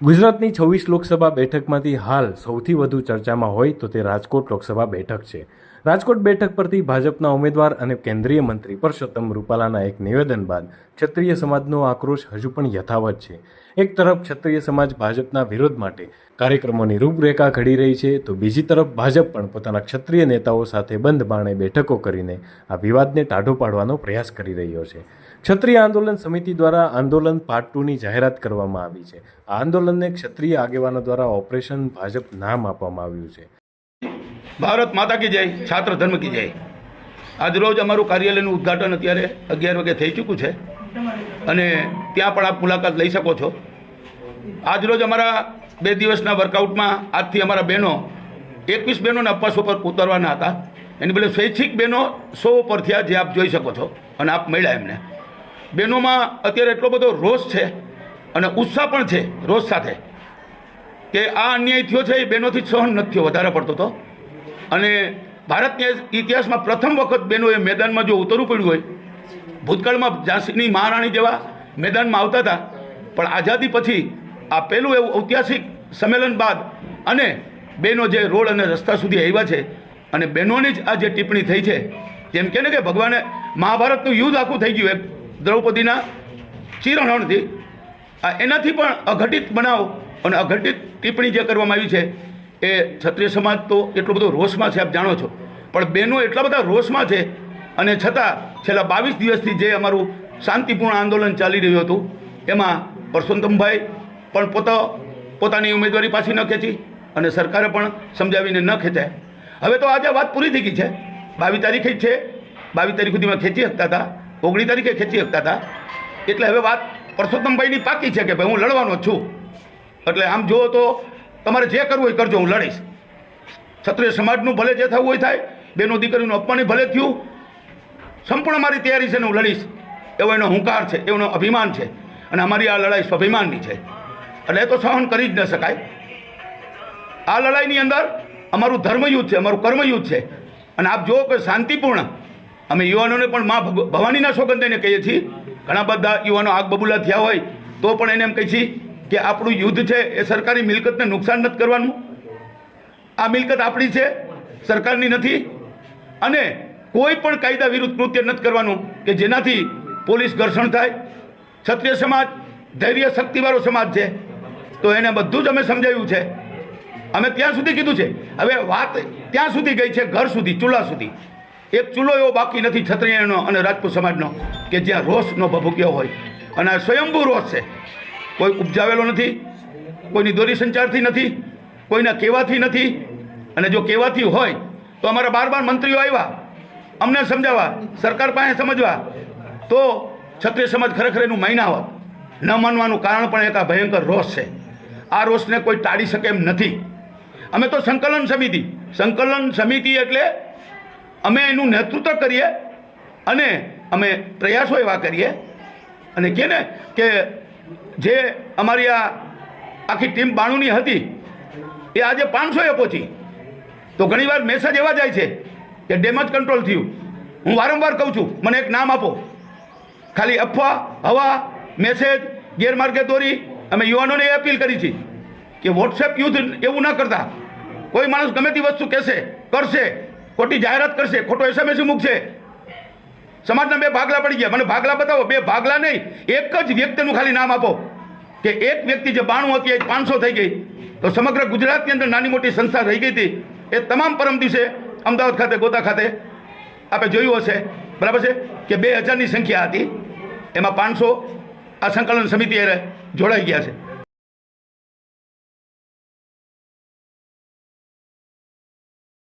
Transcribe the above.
ગુજરાતની છવ્વીસ લોકસભા બેઠકમાંથી હાલ સૌથી વધુ ચર્ચામાં હોય તો તે રાજકોટ લોકસભા બેઠક છે. રાજકોટ બેઠક પરથી ભાજપના ઉમેદવાર અને કેન્દ્રીય મંત્રી પરસોત્તમ રૂપાલાના એક નિવેદન બાદ ક્ષત્રિય સમાજનો આક્રોશ હજુ પણ યથાવત છે. એક તરફ ક્ષત્રિય સમાજ ભાજપના વિરોધ માટે કાર્યક્રમોની રૂપરેખા ઘડી રહી છે, તો બીજી તરફ ભાજપ પણ પોતાના ક્ષત્રિય નેતાઓ સાથે બંધ બાણે બેઠકો કરીને આ વિવાદને ટાઢો પાડવાનો પ્રયાસ કરી રહ્યો છે. ક્ષત્રિય આંદોલન સમિતિ દ્વારા આંદોલન પાર્ટ ટુની જાહેરાત કરવામાં આવી છે. આ આંદોલનને ક્ષત્રિય આગેવાનો દ્વારા ઓપરેશન ભાજપ નામ આપવામાં આવ્યું છે. ભારત માતા કી જય, છાત્ર ધર્મ કી જય. આજરોજ અમારું કાર્યાલયનું ઉદ્ઘાટન અત્યારે અગિયાર વાગે થઈ ચૂક્યું છે. અને ત્યાં પણ આપ મુલાકાત લઈ શકો છો. આજરોજ અમારા બે દિવસના વર્કઆઉટમાં આજથી અમારા બહેનો એકવીસ બહેનોને અપવાસ ઉપર ઉતરવાના હતા. એની બદલે સ્વૈચ્છિક બહેનો સો ઉપર થયા જે આપ જોઈ શકો છો અને આપ મળ્યા એમને. બહેનોમાં અત્યારે એટલો બધો રોષ છે અને ઉત્સાહ પણ છે રોષ સાથે કે આ અન્યાય થયો છે એ બહેનોથી સહન નથી થયો, વધારે પડતો તો. અને ભારતના ઇતિહાસમાં પ્રથમ વખત બહેનોએ મેદાનમાં જો ઉતરવું પડ્યું હોય, ભૂતકાળમાં ઝાંસીની મહારાણી જેવા મેદાનમાં આવતા હતા, પણ આઝાદી પછી આ પહેલું એવું ઐતિહાસિક સંમેલન બાદ અને બહેનો જે રોડ અને રસ્તા સુધી આવ્યા છે અને બહેનોની જ આ જે ટિપ્પણી થઈ છે, જેમ કે ને કે ભગવાને મહાભારતનું યુદ્ધ આખું થઈ ગયું એક દ્રૌપદીના ચિરણથી, આ એનાથી પણ અઘટિત બનાવ અને અઘટિત ટિપ્પણી જે કરવામાં આવી છે એ ક્ષત્રિય સમાજ તો એટલો બધો રોષમાં છે, આપ જાણો છો. પણ બહેનો એટલા બધા રોષમાં છે, અને છતાં છેલ્લા બાવીસ દિવસથી જે અમારું શાંતિપૂર્ણ આંદોલન ચાલી રહ્યું હતું, એમાં પરસોત્તમભાઈ પણ પોતા, પોતાની ઉમેદવારી પાછી ન ખેંચી, અને સરકારે પણ સમજાવીને ન ખેંચાય. હવે તો આજે વાત પૂરી થઈ ગઈ છે. બાવીસ તારીખે જ છે. બાવીસ તારીખ સુધીમાં ખેંચી શકતા હતા. ઓગણીસ તારીખે ખેંચી શકતા હતા. એટલે હવે વાત પરસોત્તમભાઈની પાકી છે કે ભાઈ હું લડવાનો છું. એટલે આમ જુઓ તો તમારે જે કરવું હોય કરજો, હું લડીશ. ક્ષત્રિય સમાજનું ભલે જે થવું હોય થાય, બેનો દીકરીનું અપમાન ભલે થયું, સંપૂર્ણ મારી તૈયારી છે ને હું લડીશ. એવો એનો હુંકાર છે એનો અભિમાન છે. અને અમારી આ લડાઈ સ્વાભિમાનની છે. એટલે એ તો સહન કરી જ ન શકાય. આ લડાઈની અંદર અમારું ધર્મયુદ્ધ છે, અમારું કર્મયુદ્ધ છે. અને આપ જુઓ કે શાંતિપૂર્ણ. અમે યુવાનોને પણ મા ભવાનીના સોગંદ કહીએ છીએ. ઘણા બધા યુવાનો આગ બબુલા થયા હોય, તો પણ એને એમ કહીએ છીએ કે આપણું યુદ્ધ છે એ સરકારી મિલકતને નુકસાન નથી કરવાનું? આ મિલકત આપણી છે, સરકારની નથી. અને કોઈ પણ કાયદા વિરુદ્ધ કૃત્ય નથી કરવાનું કે જેનાથી પોલીસ ઘર્ષણ થાય. ક્ષત્રિય સમાજ ધૈર્ય શક્તિવાળો સમાજ છે. તો એને બધું જ અમે સમજાવ્યું છે. અમે ત્યાં સુધી કીધું છે. હવે વાત ત્યાં સુધી ગઈ છે, ઘર સુધી, ચૂલા સુધી. એક ચૂલો એવો બાકી નથી ક્ષત્રિયનો અને રાજપૂત સમાજનો કે જ્યાં રોષનો ભભૂક્યો હોય. અને આ સ્વયંભૂ રોષ છે. કોઈ ઉપજાવેલો નથી, કોઈની દોરી સંચારથી નથી, કોઈના કહેવાથી નથી. અને જો કહેવાથી હોય, તો અમારા બાર બાર મંત્રીઓ આવ્યા. અમને સમજાવવા, સરકાર પાસે સમજવા. તો ક્ષત્રિય સમાજ ખરેખર એનું મહિના હોત. ન માનવાનું કારણ પણ એક આ ભયંકર રોષ છે. આ રોષને કોઈ ટાળી શકે એમ નથી. અમે તો સંકલન સમિતિ. સંકલન સમિતિ એટલે અમે એનું નેતૃત્વ કરીએ અને અમે પ્રયાસો એવા કરીએ. અને કે ને, કે જે અમારી આ આખી ટીમ બાણુની હતી, એ આજે પાંચસોએ પહોંચી. તો ઘણીવાર મેસેજ એવા જાય છે કે ડેમેજ કંટ્રોલ થયું. હું વારંવાર કહું છું, મને એક નામ આપો. ખાલી અફવા, હવા મેસેજ ગેરમાર્ગે દોરી, અમે યુવાનોને એ અપીલ કરી છે કે વોટ્સએપ યુથ એવું ન કરતા. કોઈ માણસ ગમે તે વસ્તુ કહેશે, કરશે, ખોટી જાહેરાત કરશે, ખોટો એસએમએસ મૂકશે સમાજના બે ભાગલા પડી ગયા. મને ભાગલા બતાવો. બે ભાગલા નહીં. એક જ વ્યક્તિનું ખાલી નામ આપો. કે એક વ્યક્તિ જે બાણું હતી, એ પાંચસો થઈ ગઈ. તો સમગ્ર ગુજરાતની અંદર નાની મોટી સંસ્થા રહી ગઈ હતી. એ તમામ પરમ દિવસે અમદાવાદ ખાતે, ગોતા ખાતે આપણે જોયું હશે. બરાબર છે? કે બે હજારની સંખ્યા હતી. એમાં પાંચસો આ સંકલન સમિતિ જોડાઈ ગયા છે.